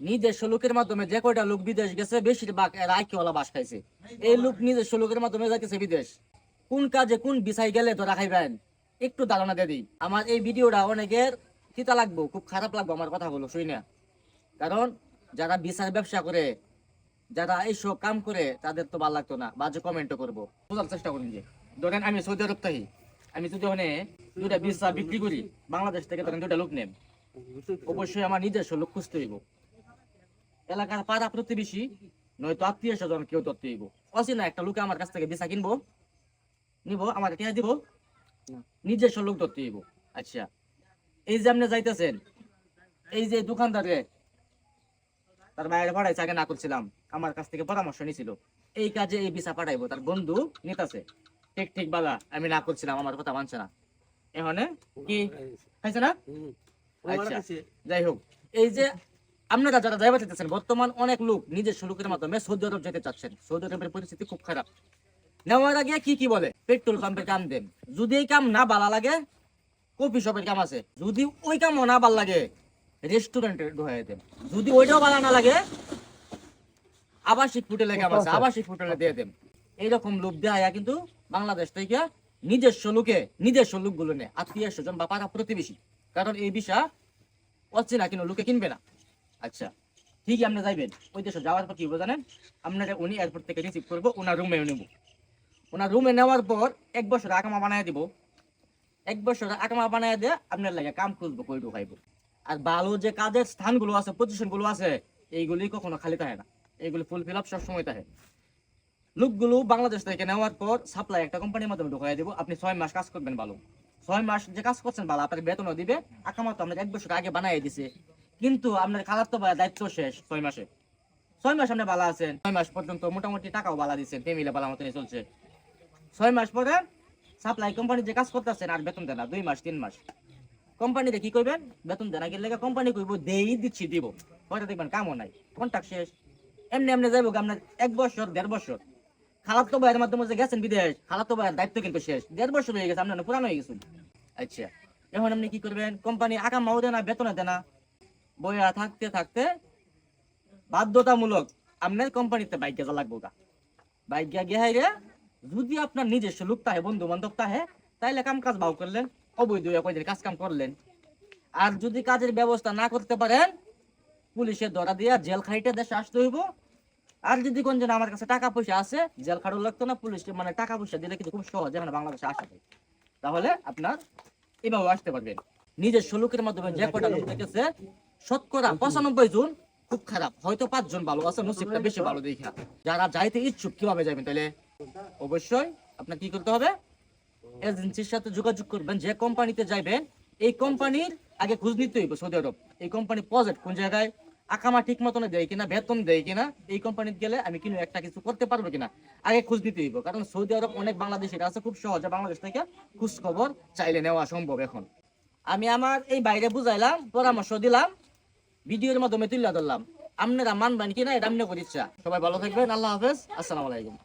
নিজস্ব লোকের মাধ্যমে যে কয়টা লোক বিদেশ গেছে, বেশিরভাগ এরা আইকিওয়ালা বাস খাইছে। এই লোক নিজস্ব লোকের মাধ্যমে যাইতেছে বিদেশ। কোন কাজে কোন বিষয় গেলে তো রাখাইবেন একটু ধারণা দিয়ে দিই। আমার এই ভিডিওটা অনেকের তিতা লাগবো, খুব খারাপ লাগবো আমার কথাগুলো শুই না। কারণ যারা বিচার ব্যবসা করে, যারা এইসব কাম করে, তাদের তো ভালো লাগতো না। বাজে কমেন্টও করব। বোঝার চেষ্টা করি যে ধরেন আমি সৌদি আরব থাকি। আমি যদি ওখানে দুটা ভিসা বিক্রি করি, বাংলাদেশ থেকে ধরেন দুটা লোক নেন, অবশ্যই আমার নিজস্ব লোক খুঁজতে হইব। এলাকার পাড়া প্রতিবেশী নয়তো আত্মীয় স্বজন কেউ ধরতে হইব অচেনা একটা লোকে আমার কাছ থেকে ভিসা কিনবো নিব আমার টিয়া দিব নিজস্ব লোক ধরতে হইব আচ্ছা এই যে আপনি যাইতেছেন এই যে দোকানদারে তার বাইরে পাঠাইছে আগে না করছিলাম আমার কাছ থেকে পরামর্শ নিছিল। এই কাজে এই ভিসা পাঠাইবো তার বন্ধু নিতাছে। ঠিক ঠিক বালা আমি না করছিলাম আমার কথা মানছে না। এখানে কি? খাইছে না? আচ্ছা যাই হোক এই যে আপনারা যারা যাইবা চাইতেছেন, বর্তমান অনেক লোক নিজস্ব লোকের মাধ্যমে সৌদি আরব যেতে চাচ্ছেন। সৌদি আরবের পরিস্থিতি খুব খারাপ। নেওয়ার আগে কি কি বলে? পেট্রোল পাম্পের কাম দেন। যদি এই কাম না ভালো লাগে, কফি শপের কাম আছে। যদি ওই কাম না ভালো লাগে রেস্টুরেন্টে ঢুকাই দেন। যদি ওইটাও ভালো না লাগে, আবাসিক হোটেলে কাম আছে, আবাসিক হোটেলে দিয়ে দেন। এইরকম লোক দেয়া কিন্তু বাংলাদেশ থেকে নিজস্ব লোকে, নিজস্ব লোকগুলো নেয়। আত্মীয় স্বজন বা পাড়া প্রতিবেশী। কারণ এই বিষয় অচেনা কিন্তু লোকে কিনবে না। আচ্ছা ঠিকই আপনি যাইবেন। ওই দেশে যাওয়ার পর কি হব জানেন? আপনারা উনি এয়ারপোর্ট থেকে রিসিভ করব ওনার রুমে নেব। ওনার রুমে নেওয়ার পর এক বছর আকামা বানায় দিব। এক বছর আকামা বানায় দিয়ে আপনার লাগে কাম খুঁজবো, কই ঢুকাইবো। আর ভালো যে কাজের স্থানগুলো আছে পজিশনগুলো আছে এইগুলি কখনো খালি থাকে না। এইগুলি ফুল ফিল আপ সবসময় থাকে। লোকগুলো বাংলাদেশ থেকে নেওয়ার পর সাপ্লাই একটা কোম্পানির মাধ্যমে ঢুকাই দিব। আপনি ছয় মাস কাজ করবেন ভালো। ছয় মাস যে কাজ করছেন ভালো আপনার বেতনও দিবে। আকামা তো আপনার এক বছর আগে বানাই দিছে। কিন্তু আপনার খালার তো দায়িত্ব শেষ, ছয় মাসে। ছয় মাস আপনি ভালো আছেন। ছয় মাস পর্যন্ত মোটামুটি টাকাও ভালো দিচ্ছেন ফ্যামিলি ভালো মতনই চলছে। ছয় মাস পরে সাপ্লাই কোম্পানি যে কাজ করতেছেন আর বেতন দেন না দুই মাস, তিন মাস। কোম্পানিতে কি করবেন? বেতন দেন না গেলে কোম্পানি কইব, দেই দিচ্ছি, দিব। পরে দেখবেন কামও নাই কন্ট্রাক্ট শেষ। এমনি এমনি যাইব আপনার এক বছর, দেড় বছর। খালাতো ভাইয়ের মাধ্যমে যে গেছেন বিদেশ খালাতো ভাইয়ের দায়িত্ব কিন্তু শেষ। দেড় বছর হয়ে গেছে, আপনার পুরানো হয়ে গেছেন আচ্ছা এখন আপনি কি করবেন? কোম্পানি আকাম মাও দেনা বেতনে দেনা। বইয়া থাকতে থাকতে বাধ্যতামূলক আপনার কোম্পানিতে বাইক গেজা লাগবো গা। বাইক গিয়া গিয়ে হাইরে যদি আপনার নিজস্ব লোক তাহে বন্ধু বান্ধব তাহে, তাইলে কাম কাজ বাউ করলেন, অবৈধ হইয়া কয়দিন কাজ কাম করলেন। আর যদি কাজের ব্যবস্থা না করতে পারেন, পুলিশের ধরা দিয়া জেল খাইটে দেশে আসতে হইব। আর যদি কোন জন আমার কাছে টাকা পয়সা আছে, জেল খাটও লাগতো না পুলিশ মানে টাকা পয়সা দিলে কিন্তু খুব সহজে মানে বাংলাদেশে আসা যায়। তাহলে আপনার এভাবে আসতে পারবেন। নিজের লোকের মাধ্যমে যে কটা লোক দেখেছে শতকরা পঁচানব্বই জন খুব খারাপ। হয়তো পাঁচজন ভালো আছে, নসিবটা বেশি ভালো দেখা। যারা যাইতে ইচ্ছুক, কীভাবে যাবেন? তাহলে অবশ্যই আপনার কি করতে হবে? এজেন্সির সাথে যোগাযোগ করবেন। যে কোম্পানিতে যাইবেন, এই কোম্পানির আগে খোঁজ নিতে হইব সৌদি আরব। এই কোম্পানি প্রজেক্ট কোন জায়গায়, আকামা ঠিক মতন দেয় কিনা, বেতন দেয় কিনা, এই কোম্পানিতে গেলে আমি কিন্তু একটা কিছু করতে পারব কিনা, আগে খোঁজ নিতে হইব। কারণ সৌদি আরব অনেক বাংলাদেশের আছে, খুব সহজে বাংলাদেশ থেকে খোঁজ খবর চাইলে নেওয়া সম্ভব এখন। আমি আমার এই বাইরে বুঝাইলাম, পরামর্শ দিলাম ভিডিওর মাধ্যমে তুলে ধরলাম। আপনারা মানবেন কিনা এটা আপনি করিচ্ছা। সবাই ভালো থাকবেন, আল্লাহ হাফেজ। আসসালামু আলাইকুম।